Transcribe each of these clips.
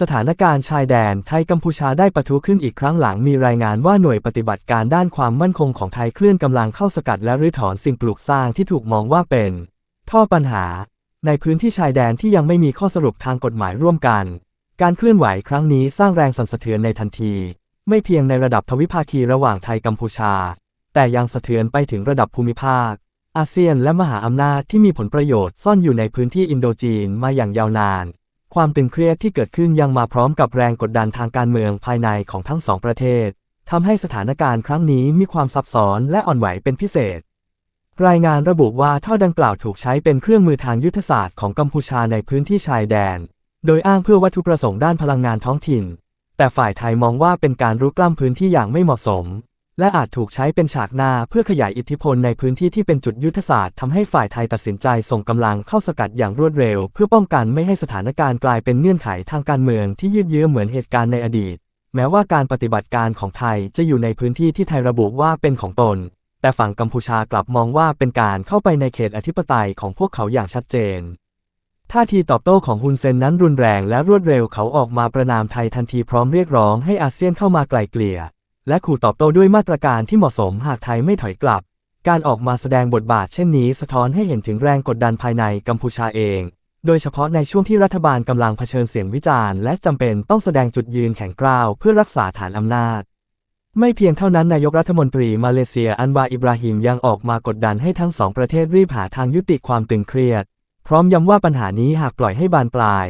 สถานการณ์ชายแดนไทยกัมพูชาได้ปะทุขึ้นอีกครั้งหลังมีรายงานว่าหน่วยปฏิบัติการด้านความมั่นคงของไทยเคลื่อนกำลังเข้าสกัดและรื้อถอนสิ่งปลูกสร้างที่ถูกมองว่าเป็น ท่อปัญหา ในพื้นที่ชายแดนที่ยังไม่มีข้อสรุปทางกฎหมายร่วมกัน การเคลื่อนไหวครั้งนี้สร้างแรงสั่นสะเทือนในทันที ไม่เพียงในระดับทวิภาคีระหว่างไทยกัมพูชา แต่ยังสะเทือนไปถึงระดับภูมิภาค อาเซียนและมหาอำนาจที่มีผลประโยชน์ซ่อนอยู่ในพื้นที่อินโดจีนมาอย่างยาวนาน ความตึงเครียดที่เกิดขึ้นยังมาพร้อมกับแรงกดดันทางการเมืองภายในของทั้งสองประเทศทำให้สถานการณ์ครั้งนี้มีความซับซ้อนและอ่อนไหวเป็นพิเศษ รายงานระบุว่าท่อดังกล่าวถูกใช้เป็นเครื่องมือทางยุทธศาสตร์ของกัมพูชาในพื้นที่ชายแดน โดยอ้างเพื่อวัตถุประสงค์ด้านพลังงานท้องถิ่น แต่ฝ่ายไทยมองว่าเป็นการรุกล้ำพื้นที่อย่างไม่เหมาะสม และอาจถูกใช้เป็นฉากหน้าเพื่อขยายอิทธิพลในพื้นที่ที่เป็นจุดยุทธศาสตร์ทำให้ฝ่ายไทยตัดสินใจส่งกำลังเข้าสกัดอย่างรวดเร็ว เพื่อป้องกันไม่ให้สถานการณ์กลายเป็นเงื่อนไขทางการเมืองที่ยืดเยื้อเหมือนเหตุการณ์ในอดีต แม้ว่าการปฏิบัติการของไทยจะอยู่ในพื้นที่ที่ไทยระบุว่าเป็นของตน แต่ฝั่งกัมพูชากลับมองว่าเป็นการเข้าไปในเขตอธิปไตยของพวกเขาอย่างชัดเจนท่าทีตอบโต้ของฮุนเซนนั้นรุนแรงและรวดเร็วเขาออกมาประนามไทยทันทีพร้อมเรียกร้องให้อาเซียนเข้ามาไกล่เกลี่ย และขู่ตอบโต้ด้วยมาตรการที่เหมาะสมหากไทยไม่ถอยกลับ การออกมาแสดงบทบาทเช่นนี้สะท้อนให้เห็นถึงแรงกดดันภายในกัมพูชาเอง โดยเฉพาะในช่วงที่รัฐบาลกำลังเผชิญเสียงวิจารณ์และจำเป็นต้องแสดงจุดยืนแข็งกร้าวเพื่อรักษาฐานอำนาจไม่เพียงเท่านั้นนายกรัฐมนตรีมาเลเซียอันวาอิบราฮิมยังออกมากดดันให้ทั้งสองประเทศรีบหาทางยุติความตึงเครียด พร้อมย้ำว่าปัญหานี้หากปล่อยให้บานปลาย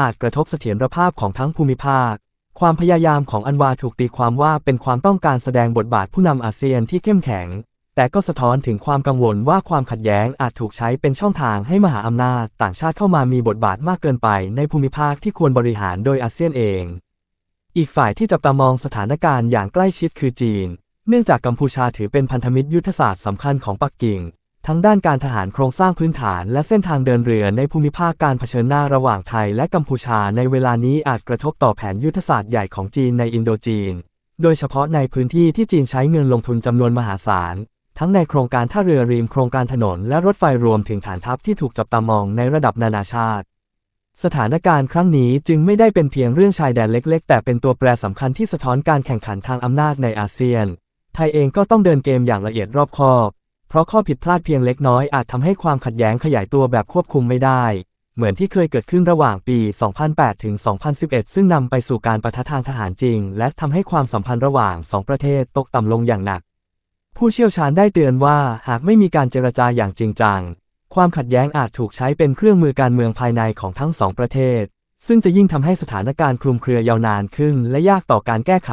อาจกระทบเสถียรภาพของทั้งภูมิภาค ความพยายามของอันวาถูกตีความว่าเป็นความต้องการแสดงบทบาทผู้นำอาเซียนที่เข้มแข็ง แต่ก็สะท้อนถึงความกังวลว่าความขัดแย้งอาจถูกใช้เป็นช่องทางให้มหาอำนาจต่างชาติเข้ามามีบทบาทมากเกินไปในภูมิภาคที่ควรบริหารโดยอาเซียนเอง อีกฝ่ายที่จับตามองสถานการณ์อย่างใกล้ชิดคือจีน เนื่องจากกัมพูชาถือเป็นพันธมิตรยุทธศาสตร์สำคัญของปักกิ่ง ทั้งด้านการทหารโครงสร้างพื้นฐานและเส้นทางเดินเรือในภูมิภาคการเผชิญหน้าระหว่างไทยและกัมพูชาในเวลานี้อาจกระทบต่อแผนยุทธศาสตร์ใหญ่ของจีนในอินโดจีน โดยเฉพาะในพื้นที่ที่จีนใช้เงินลงทุนจำนวนมหาศาล ทั้งในโครงการท่าเรือริมโครงการถนนและรถไฟรวมถึงฐานทัพที่ถูกจับตามองในระดับนานาชาติ สถานการณ์ครั้งนี้จึงไม่ได้เป็นเพียงเรื่องชายแดนเล็ก ๆ แต่เป็นตัวแปรสำคัญที่สะท้อนการแข่งขันทางอำนาจในอาเซียน ไทยเองก็ต้องเดินเกมอย่างละเอียดรอบคอบ เพราะข้อผิดพลาดเพียงเล็กน้อยอาจทำให้ความขัดแย้งขยายตัวแบบควบคุมไม่ได้ เหมือนที่เคยเกิดขึ้นระหว่างปี 2008 ถึง 2011 ซึ่งนำไปสู่การประทะทางทหารจริง และทำให้ความสัมพันธ์ระหว่างสองประเทศตกต่ำลงอย่างหนัก ผู้เชี่ยวชาญได้เตือนว่าหากไม่มีการเจรจาอย่างจริงจัง ความขัดแย้งอาจถูกใช้เป็นเครื่องมือการเมืองภายในของทั้งสองประเทศ ซึ่งจะยิ่งทำให้สถานการณ์คลุมเครือยาวนานขึ้น และยากต่อการแก้ไข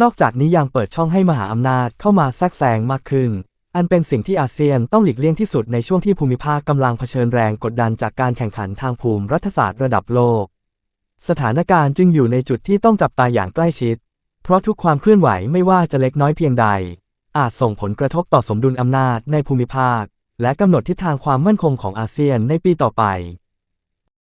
นอกจากนี้ยังเปิดช่องให้มหาอำนาจเข้ามาแทรกแซงมากขึ้น อันเป็นสิ่งที่อาเซียนต้องหลีกเลี่ยงที่สุดในช่วงที่ภูมิภาคกำลังเผชิญแรงกดดันจากการแข่งขันทางภูมิรัฐศาสตร์ระดับโลก สถานการณ์จึงอยู่ในจุดที่ต้องจับตาอย่างใกล้ชิด เพราะทุกความเคลื่อนไหวไม่ว่าจะเล็กน้อยเพียงใด อาจส่งผลกระทบต่อสมดุลอำนาจในภูมิภาค และกำหนดทิศทางความมั่นคงของอาเซียนในปีต่อไป